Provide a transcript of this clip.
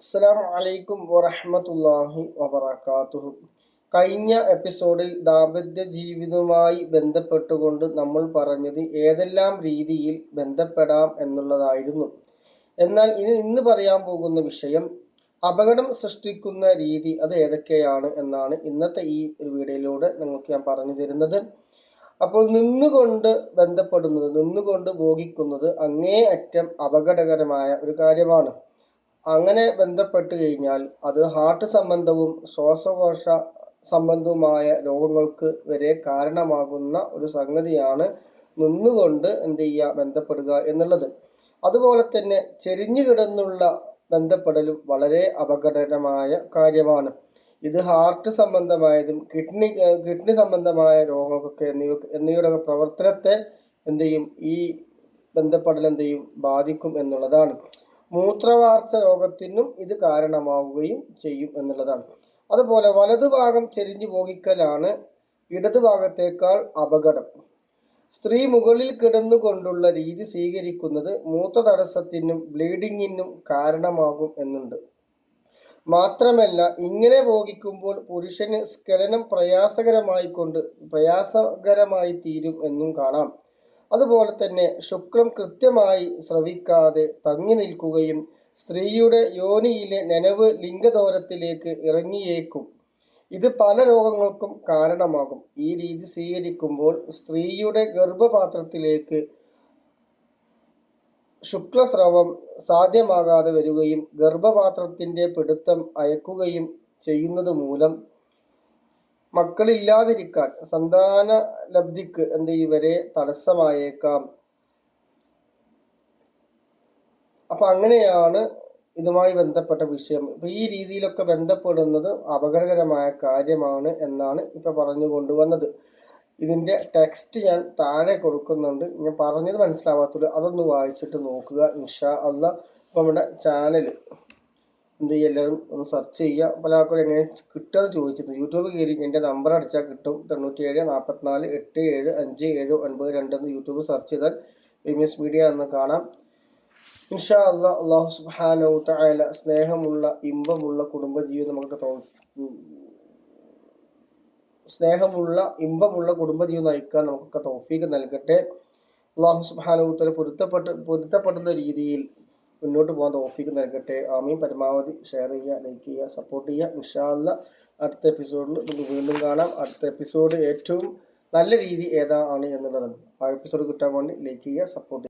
അസ്സലാമു വലൈക്കും വറഹ്മത്തുള്ളാഹി വബറകാതുഹു. കഴിഞ്ഞ എപ്പിസോഡിൽ ദാമ്പത്യ ജീവിതവുമായി ബന്ധപ്പെട്ടുകൊണ്ട് നമ്മൾ പറഞ്ഞത് ഏതെല്ലാം രീതിയിൽ ബന്ധപ്പെടാം എന്നുള്ളതായിരുന്നു. എന്നാൽ ഇനി ഇന്ന് പറയാൻ പോകുന്ന വിഷയം അപകടം സൃഷ്ടിക്കുന്ന രീതി അത് ഏതൊക്കെയാണ് എന്നാണ് ഇന്നത്തെ ഈ ഒരു വീഡിയോയിലൂടെ നിങ്ങൾക്ക് ഞാൻ പറഞ്ഞു തരുന്നത്. അപ്പോൾ നിന്നുകൊണ്ട് ബന്ധപ്പെടുന്നത് നിന്നുകൊണ്ട് ഭോഗിക്കുന്നത് അങ്ങേ അറ്റം അപകടകരമായ ഒരു കാര്യമാണ്. അങ്ങനെ ബന്ധപ്പെട്ട് കഴിഞ്ഞാൽ അത് ഹാർട്ട് സംബന്ധവും ശ്വാസകോശ സംബന്ധവുമായ രോഗങ്ങൾക്ക് വരെ കാരണമാകുന്ന ഒരു സംഗതിയാണ് നിന്നുകൊണ്ട് എന്ത് ചെയ്യുക ബന്ധപ്പെടുക എന്നുള്ളത്. അതുപോലെ തന്നെ ചെരിഞ്ഞു കിടന്നുള്ള ബന്ധപ്പെടലും വളരെ അപകടകരമായ കാര്യമാണ്. ഇത് ഹാർട്ട് സംബന്ധമായതും കിഡ്നി കിഡ്നി സംബന്ധമായ രോഗങ്ങൾക്കൊക്കെ എന്നിവ എന്നിവയുടെ പ്രവർത്തനത്തെ എന്ത് ചെയ്യും? ഈ ബന്ധപ്പെടൽ എന്ത് ചെയ്യും? ബാധിക്കും എന്നുള്ളതാണ്. മൂത്രവാർച്ച രോഗത്തിനും ഇത് കാരണമാവുകയും ചെയ്യും എന്നുള്ളതാണ്. അതുപോലെ വലതുഭാഗം ചെരിഞ്ഞു പോകിക്കലാണ് ഇടതുഭാഗത്തേക്കാൾ അപകടം. സ്ത്രീ മുകളിൽ കിടന്നുകൊണ്ടുള്ള രീതി സ്വീകരിക്കുന്നത് മൂത്ര തടസ്സത്തിനും ബ്ലീഡിങ്ങിനും കാരണമാകും എന്നുണ്ട്. മാത്രമല്ല ഇങ്ങനെ ഭോഗിക്കുമ്പോൾ പുരുഷന് സ്ഖലനം പ്രയാസകരമായിക്കൊണ്ട് പ്രയാസകരമായി തീരും എന്നും കാണാം. അതുപോലെ തന്നെ ശുക്ലം കൃത്യമായി ശ്രവിക്കാതെ തങ്ങി നിൽക്കുകയും സ്ത്രീയുടെ യോനിയിലെ നനവ് ലിംഗദോരത്തിലേക്ക് ഇറങ്ങിയേക്കും. ഇത് പല രോഗങ്ങൾക്കും കാരണമാകും. ഈ രീതി സ്വീകരിക്കുമ്പോൾ സ്ത്രീയുടെ ഗർഭപാത്രത്തിലേക്ക് ശുക്ലസ്രവം സാധ്യമാകാതെ വരികയും ഗർഭപാത്രത്തിന്റെ പിടുത്തം അയക്കുകയും ചെയ്യുന്നത് മൂലം മക്കളില്ലാതിരിക്കാൻ സന്താന ലബ്ധിക്ക് എന്ത് ഇവരെ തടസ്സമായേക്കാം. അപ്പൊ അങ്ങനെയാണ് ഇതുമായി ബന്ധപ്പെട്ട വിഷയം. ഇപ്പൊ ഈ രീതിയിലൊക്കെ ബന്ധപ്പെടുന്നത് അപകടകരമായ കാര്യമാണ് എന്നാണ് ഇപ്പൊ പറഞ്ഞു കൊണ്ടുവന്നത് ഇതിന്റെ ടെക്സ്റ്റ് ഞാൻ താഴെ കൊടുക്കുന്നുണ്ട്. ഞാൻ പറഞ്ഞത് മനസ്സിലാവാത്തത് അതൊന്ന് വായിച്ചിട്ട് നോക്കുക ഇൻഷാ അല്ല ഇപ്പൊ നമ്മുടെ ചാനൽ എന്ത് ചെയ്യുക? എല്ലാവരും ഒന്ന് സെർച്ച് ചെയ്യുക. പല ആൾക്കാരും എങ്ങനെ കിട്ടുക ചോദിച്ചിരുന്നു. യൂട്യൂബ് കയറി എന്റെ നമ്പർ അടിച്ചാൽ കിട്ടും. തൊണ്ണൂറ്റി ഏഴ് നാൽപ്പത്തിനാല് എട്ട് ഏഴ് അഞ്ച് ഏഴ് ഒൻപത് രണ്ട് എന്ന് യൂട്യൂബ് സെർച്ച് ചെയ്താൽ എസ് മീഡിയ എന്ന് കാണാം. ഇൻഷാ അള്ളാ അള്ളാഹു സുബാനൗത്തായ സ്നേഹമുള്ള ഇമ്പമുള്ള കുടുംബജീവിതം നമുക്ക് തോ സ്നേഹമുള്ള ഇമ്പമുള്ള കുടുംബജീവിതം നയിക്കാൻ നമുക്കൊക്കെ തോഫീക്ക് നൽകട്ടെ. അള്ളാഹു സുബാനുത്തര പൊരുത്തപ്പെട്ട പൊരുത്തപ്പെടുന്ന രീതിയിൽ മുന്നോട്ട് പോകാൻ തോഫിക്ക് നൽകട്ടെ. ആമീൻ. പരമാവധി ഷെയർ ചെയ്യുക ലൈക്ക് ചെയ്യുക സപ്പോർട്ട് ചെയ്യുക. ഇൻഷാല്ല അടുത്ത എപ്പിസോഡിൽ നമുക്ക് വീണ്ടും കാണാം. അടുത്ത എപ്പിസോഡ് ഏറ്റവും നല്ല രീതി ഏതാണ് എന്നുള്ളതാണ് ആ എപ്പിസോഡ് കിട്ടാൻ വേണ്ടി ലൈക്ക് ചെയ്യുക സപ്പോർട്ട്